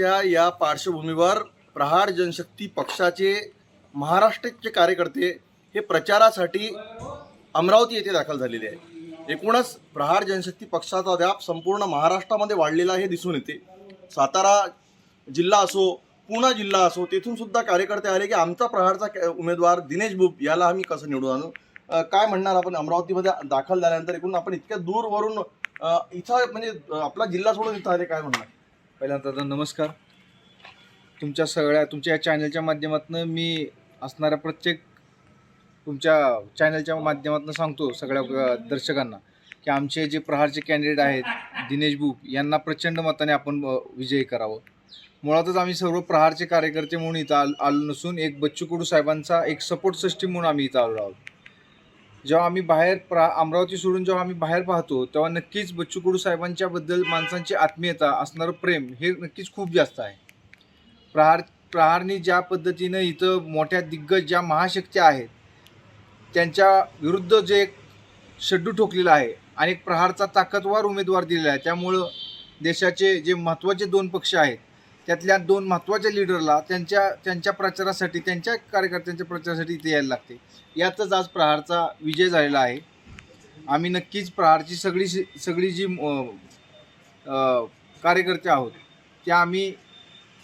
आजच्या या पार्श्वभूमीवर प्रहार जनशक्ती पक्षाचे महाराष्ट्राचे कार्यकर्ते हे प्रचारासाठी अमरावती येथे दाखल झालेले आहे एकूणच प्रहार जनशक्ती पक्षाचा व्याप संपूर्ण महाराष्ट्रामध्ये वाढलेला हे दिसून येते. सातारा जिल्हा असो पुणा जिल्हा असो तेथून सुद्धा कार्यकर्ते आले की आमचा प्रहारचा उमेदवार दिनेश बुब याला आम्ही कसं निवडून आणू? काय म्हणणार आपण अमरावतीमध्ये दाखल झाल्यानंतर? एकूण आपण इतक्या दूरवरून इथं म्हणजे आपला जिल्हा सोडून इथं आले काय म्हणणार? पहिल्यांदा तर नमस्कार. तुमच्या सगळ्या तुमच्या या चॅनलच्या माध्यमातून मी असणाऱ्या प्रत्येक तुमच्या चॅनलच्या माध्यमातून सांगतो सगळ्या दर्शकांना की आमचे जे प्रहारचे कॅन्डिडेट आहेत दिनेश बुक यांना प्रचंड मताने आपण विजयी करावं. मुळातच आम्ही सर्व प्रहारचे कार्यकर्ते म्हणून इथं आल आलो नसून एक बच्चू कडू साहेबांचा एक सपोर्ट सिस्टीम म्हणून आम्ही इथं आलो आहोत. जेव्हा आम्ही बाहेर प्रा अमरावती सोडून जेव्हा आम्ही बाहेर पाहतो तेव्हा नक्कीच बच्चू कडू साहेबांच्याबद्दल माणसांची आत्मीयता असणारं प्रेम हे नक्कीच खूप जास्त आहे. प्रहार प्रहारनी ज्या पद्धतीनं इथं मोठ्या दिग्गज ज्या महाशक्ती आहेत त्यांच्या विरुद्ध जे एक शड्डू ठोकलेलं आहे आणि एक प्रहारचा ताकदवार उमेदवार दिलेला आहे त्यामुळं देशाचे जे महत्त्वाचे दोन पक्ष आहेत त्यातल्या दोन महत्त्वाच्या लिडरला त्यांच्या त्यांच्या प्रचारासाठी त्यांच्या कार्यकर्त्यांच्या प्रचारासाठी इथे यायला लागते. यातच आज प्रहारचा विजय झालेला आहे. आम्ही नक्कीच प्रहारची सगळी सगळी जी कार्यकर्ते आहोत त्या आम्ही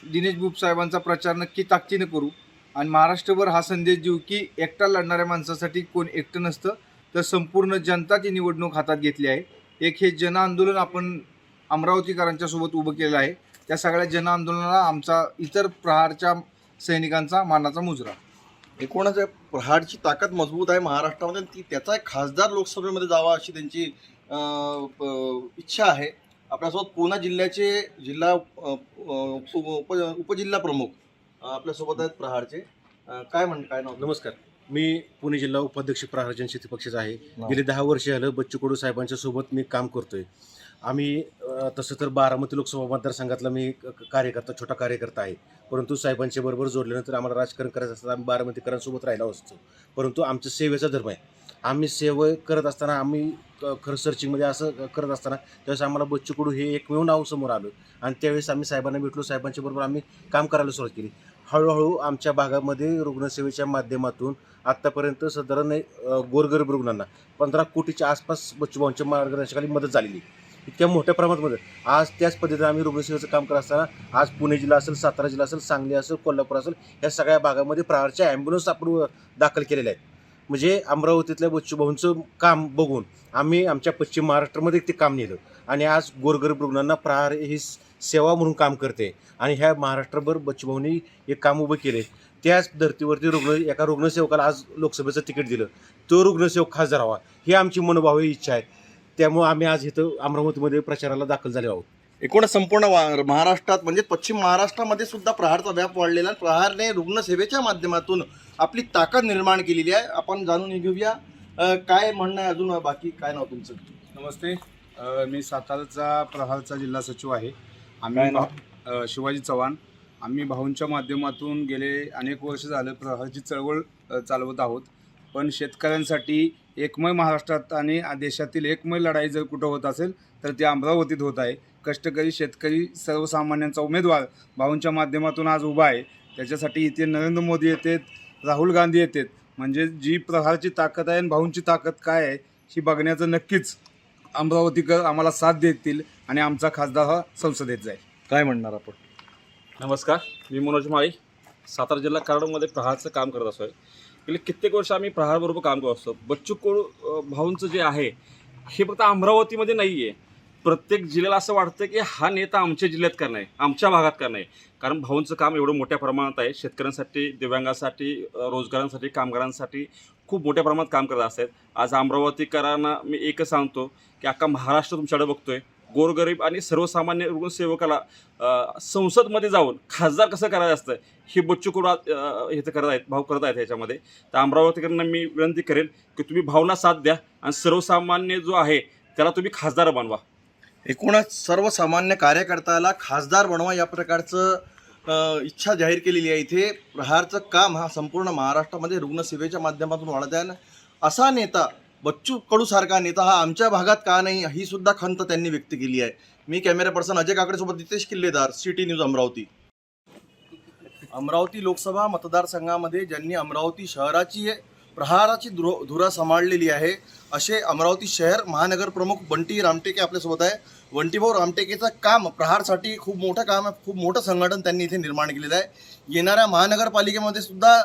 दिनेश बुब साहेबांचा प्रचार नक्की ताकदीनं करू. आणि महाराष्ट्रभर हा संदेश देऊ की एकटा लढणाऱ्या माणसासाठी कोण एकटं नसतं तर संपूर्ण जनता ती निवडणूक हातात घेतली आहे. एक हे जन आंदोलन आपण अमरावतीकरांच्यासोबत उभं केलं आहे. त्या सगळ्या जन आंदोलनाला आमचा इतर प्रहारच्या सैनिकांचा मानाचा मुजरा. एकूणच या प्रहारची ताकद मजबूत आहे महाराष्ट्रामध्ये ती त्याचा एक खासदार लोकसभेमध्ये जावा अशी त्यांची अ, प- इच्छा आहे. आपल्यासोबत पुणा जिल्ह्याचे जिल्हा अ, उप उप- उपजिल्हा प्रमुख अ, आपल्यासोबत आहेत प्रहारचे. अ, काय म्हण काय नाव? नमस्कार. मी पुणे जिल्हा उपाध्यक्ष प्रहार जनशक्ती पक्षाचा आहे? गेली दहा वर्षे झालं बच्चू कडू साहेबांच्या सोबत मी काम करतोय. आम्ही तसं तर बारामती लोकसभा मतदारसंघातला मी कार्यकर्ता छोटा कार्यकर्ता आहे. परंतु साहेबांच्या बरोबर जोडल्यानंतर आम्हाला राजकारण करायचं असतं आम्ही बारामतीकरांसोबत राहिला असतो. परंतु आमचं सेवेचा धर्म आहे. आम्ही सेवा करत असताना आम्ही खरं सर्चिंगमध्ये असं करत असताना त्यावेळेस आम्हाला बच्चू कडू हे एकमेव नाव समोर आलं. आणि त्यावेळेस आम्ही साहेबांना भेटलो साहेबांच्या बरोबर आम्ही काम करायला सुरुवात केली. हळूहळू आमच्या भागामध्ये रुग्णसेवेच्या माध्यमातून आत्तापर्यंत साधारण गोरगरीब रुग्णांना पंधरा कोटीच्या आसपास बच्चूभाऊंच्या मार्गदर्शनाखाली मदत झालेली इतक्या मोठ्या प्रमाणात मदत. आज त्याच पद्धतीने आम्ही रुग्णसेवेचं काम करत असताना आज पुणे जिल्हा असेल सातारा जिल्हा असेल सांगली असेल कोल्हापूर असेल या सगळ्या भागामध्ये प्रहारच्या ॲम्ब्युलन्स आपण दाखल केलेल्या आहेत. म्हणजे अमरावतीतल्या बच्चूभाऊंचं काम बघून आम्ही आमच्या पश्चिम महाराष्ट्रामध्ये ते काम नेलं. आणि आज गोरगरीब रुग्णांना प्रहार ही सेवा म्हणून काम करते. आणि ह्या महाराष्ट्रभर बच्चूभाऊंनी एक काम उभं केले. त्याच धर्तीवरती रुग्ण एका रुग्णसेवकाला आज लोकसभेचं तिकीट दिलं. तो रुग्णसेवक खासदार व्हावा ही आमची मनोभावी इच्छा आहे. त्यामुळे आम्ही आज इथं अमरावतीमध्ये प्रचाराला दाखल झाले आहोत. एकूणच संपूर्ण महाराष्ट्रात म्हणजे पश्चिम महाराष्ट्रामध्ये सुद्धा प्रहारचा व्याप वाढलेला आहे. प्रहारने रुग्णसेवेच्या माध्यमातून आपली ताकद निर्माण केलेली आहे. आपण जाणून घेऊया. काय म्हणणं आहे अजून? बाकी काय नाव तुमचं? नमस्ते. मी साताराचा प्रहारचा जिल्हा सचिव आहे. आम्ही शिवाजी चव्हाण. आम्ही भाऊंच्या माध्यमातून गेले अनेक वर्ष झालं प्रहारची चळवळ चालवत आहोत. पण शेतकऱ्यांसाठी एकमय महाराष्ट्रात आणि देशातील एकमय लढाई जर कुठं होत असेल तर ती अमरावतीत होत आहे. कष्टकरी शेतकरी सर्वसामान्यांचा उमेदवार भाऊंच्या माध्यमातून आज उभा आहे. त्याच्यासाठी इथे नरेंद्र मोदी येतात राहुल गांधी येतात. म्हणजे जी प्रहारची ताकद आहे आणि भाऊंची ताकद काय आहे ही बघण्याचं नक्कीच अमरावतीकर आम्हाला साथ देतील आणि आमचा खासदार हा संसदेत जाईल. काय म्हणणार आपण? नमस्कार मी मनोज माळी. सातारा जिल्हा कराडमध्ये प्रहारचं काम करत असतो गेले कित्येक वर्ष आम्ही प्रहारबरोबर काम करत असतो. बच्चू कोळ भाऊंचं जे आहे हे फक्त अमरावतीमध्ये नाही आहे प्रत्येक जिल्ह्याला असं वाटतं की हा नेता आमच्या जिल्ह्यात करणं आहे आमच्या भागात करणं आहे. कारण भाऊंचं काम एवढं मोठ्या प्रमाणात आहे. शेतकऱ्यांसाठी दिव्यांगासाठी रोजगारांसाठी कामगारांसाठी खूप मोठ्या प्रमाणात काम करत असतात. आज अमरावतीकरांना मी एकच सांगतो की अख्खा महाराष्ट्र तुमच्याकडे बघतोय. गोरगरीब आणि सर्वसामान्य रुग्णसेवकाला संसदमध्ये जाऊन खासदार कसं करायचं असतं हे बच्चू कडू हे तर करत आहेत भाव करत आहेत ह्याच्यामध्ये. तर अमरावतीकरांना मी विनंती करेन की तुम्ही भावना साथ द्या आणि सर्वसामान्य जो आहे त्याला तुम्ही खासदार बनवा. एकूणच सर्वसामान्य कार्यकर्त्याला खासदार बनवा या प्रकारचं इच्छा जाहीर केलेली आहे इथे. प्रहारचं काम हा संपूर्ण महाराष्ट्रामध्ये रुग्णसेवेच्या माध्यमातून वाढत आहे. असा नेता बच्चू कडूसारखा नेता हा आमच्या भागात का नाही ही सुद्धा खंत त्यांनी व्यक्त केली आहे. मी कॅमेरा पर्सन अजय काकडेसोबत नितेश किल्लेदार सिटी न्यूज अमरावती. अमरावती लोकसभा मतदारसंघामध्ये ज्यांनी अमरावती शहराची प्रहाराची धुर धुरा सांभाळलेली आहे असे अमरावती शहर महानगर प्रमुख बंटी रामटेके आपल्यासोबत आहे. बंटीभाऊ रामटेकेचं काम प्रहारसाठी खूप मोठं काम आहे खूप मोठं संघटन त्यांनी इथे निर्माण केलेलं आहे. येणाऱ्या महानगरपालिकेमध्ये सुद्धा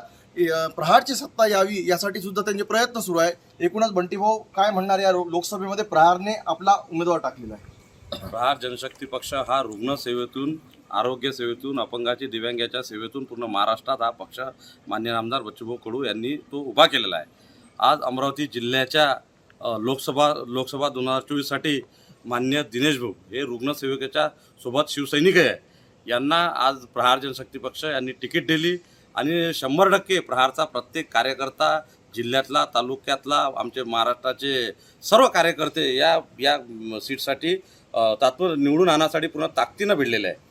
प्रहारची सत्ता यावी यासाठी सुद्धा त्यांचे प्रयत्न सुरू आहे. एकूणच बंटीभाऊ काय म्हणणार या लोकसभेमध्ये? प्रहारने आपला उमेदवार टाकलेला आहे. प्रहार जनशक्ती पक्ष हा रुग्णसेवेतून आरोग्य सेवेतून अपंगाची दिव्यांगाच्या सेवेतून पूर्ण महाराष्ट्रात हा पक्ष मान्य आमदार बच्चूभाऊ कडू यांनी तो उभा केलेला आहे. आज अमरावती जिल्ह्याच्या लोकसभा लोकसभा दोन हजार चोवीससाठी मान्य दिनेश भाऊ हे रुग्णसेवकाच्या सोबत शिवसैनिक आहे. यांना आज प्रहार जनशक्ती पक्ष यांनी तिकीट दिली आणि शंभर टक्के प्रहारचा प्रत्येक कार्यकर्ता जिल्ह्यातला तालुक्यातला आमचे महाराष्ट्राचे सर्व कार्यकर्ते या या सीटसाठी तात्पर निवडून आणण्यासाठी पुन्हा ताकदीनं भिडलेले आहे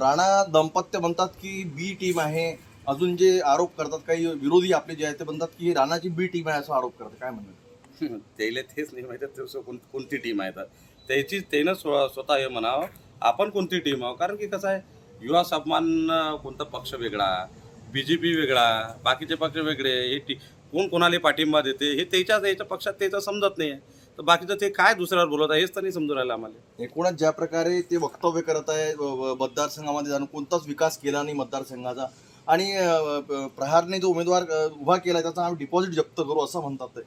राणा दंपत्य म्हणतात की बी टीम आहे. अजून जे आरोप करतात काही विरोधी आपले जे आहेत ते म्हणतात की राणाची बी टीम आहे असा आरोप करतात. काय म्हणतात त्याला तेच नाही माहिती कोणती टीम आहे तर. त्याची त्यानं स्व स्वतः हे म्हणावं आपण कोणती टीम आहो कारण की कसं आहे युवा सन्मान कोणता पक्ष वेगळा बी जे पी वेगळा बाकीचे पक्ष वेगळे हे टी कोण कोणाला पाठिंबा देते हे त्याच्या त्याच्या पक्षात त्याचं समजत नाही आहे. तर बाकीचं ते काय दुसऱ्यावर बोलत आहे हेच तर नाही समजून राहिलं आम्हाला. एकूणच ज्या प्रकारे ते वक्तव्य करत आहे मतदारसंघामध्ये जाऊन कोणताच विकास केला नाही मतदारसंघाचा. आणि प्रहारने जो उमेदवार उभा केला त्याचा आम्ही डिपॉझिट जप्त करू असं म्हणतात ते.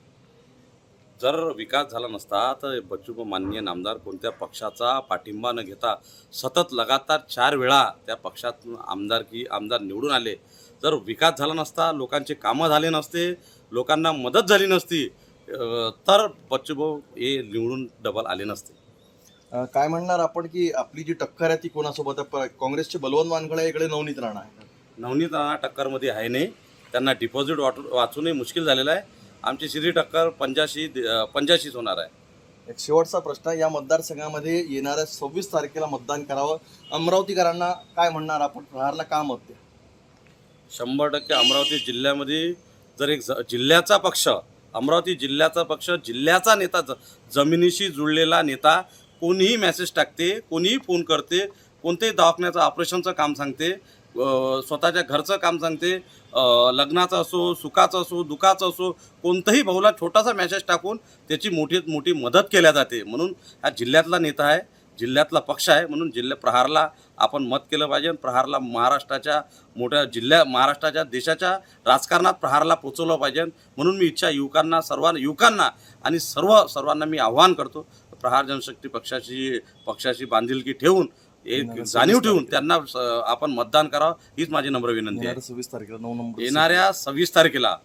जर विकास झाला नसता तर बच्चू माननीय नामदार कोणत्या पक्षाचा पाठिंबा न घेता सतत लगातार चार वेळा त्या पक्षात आमदारकी आमदार निवडून आले जर विकास झाला नसता लोकांचे कामं झाले नसते लोकांना मदत झाली नसती तर बच्चूभाऊ हे निवडून डबल आले नसते. काय म्हणणार आपण की आपली जी टक्कर आहे ती कोणासोबत काँग्रेसचे बलवंत वानखडे आहे, इकडे नवनीत राणा आहे नवनीत राणा टक्करमध्ये आहे नाही. त्यांना डिपॉझिट वाटू वाचूनही मुश्किल झालेलं आहे. आमची श्री टक्कर पंच्याऐंशी पंच्याऐंशीच होणार आहे. एक शेवटचा प्रश्न या मतदारसंघामध्ये येणाऱ्या सव्वीस तारखेला मतदान करावं. अमरावतीकरांना काय म्हणणार आपण? प्रहारला का मत द्या शंभर टक्के अमरावती जिल्ह्यामध्ये जर एक ज- जिल्ह्याचा पक्ष अमरावती जिल्ह्याचा पक्ष जिल्ह्याचा नेता ज जमिनीशी जुळलेला नेता कोणीही मेसेज टाकते कोणीही फोन करते कोणत्याही दवाखान्याचं ऑपरेशनचं काम सांगते स्वतःच्या घरचं काम सांगते लग्नाचं असो सुखाचं असो दुखाचं असो कोणतंही भाऊला छोटासा मेसेज टाकून त्याची मोठी मोठी मदत केल्या जाते. म्हणून हा जिल्ह्यातला नेता आहे. जिल्ह्यातला पक्ष आहे म्हणून जिल्ह्या प्रहारला आपण मत केलं पाहिजे प्रहारला महाराष्ट्राच्या मोठ्या जिल्ह्या महाराष्ट्राच्या देशाच्या राजकारणात प्रहारला पोचवलं पाहिजे. म्हणून मी इच्छा युवकांना सर्वांना युवकांना आणि सर्व सर्वांना मी आव्हान करतो प्रहार जनशक्ती पक्षाची पक्षाची बांधिलकी ठेवून एक जाणीव ठेवून त्यांना स- आपण मतदान करावं हीच माझी नम्र विनंती आहे. सव्वीस तारखेला नऊ नंबर येणाऱ्या सव्वीस तारखेला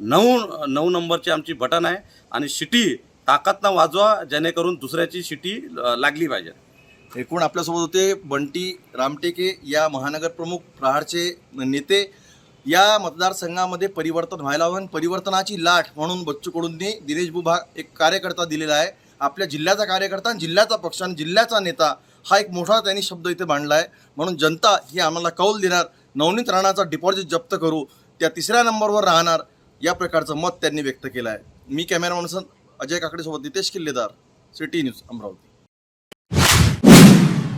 नऊ नऊ नंबरची आमची बटन आहे आणि शिटी ताकदनं वाजवा जेणेकरून दुसऱ्याची शिटी लागली पाहिजे. एकूण आपल्यासोबत होते बंटी रामटेके या महानगर प्रमुख प्रहारचे नेते. या मतदारसंघामध्ये परिवर्तन व्हायला हवं परिवर्तनाची लाट म्हणून बच्चू कडूंनी दिनेश बुभा एक कार्यकर्ता दिलेला आहे. आपल्या जिल्ह्याचा कार्यकर्ता आणि जिल्ह्याचा पक्ष आणि जिल्ह्याचा नेता हा एक मोठा त्यांनी शब्द इथे मांडला आहे. म्हणून जनता ही आम्हाला कौल देणार. नवनीत राणाचा डिपॉझिट जप्त करू. त्या तिसऱ्या नंबरवर राहणार या प्रकारचं मत त्यांनी व्यक्त केलं आहे. मी कॅमेरामॅन अजय काकडेसोबत नितेश किल्लेदार सिटी न्यूज अमरावती.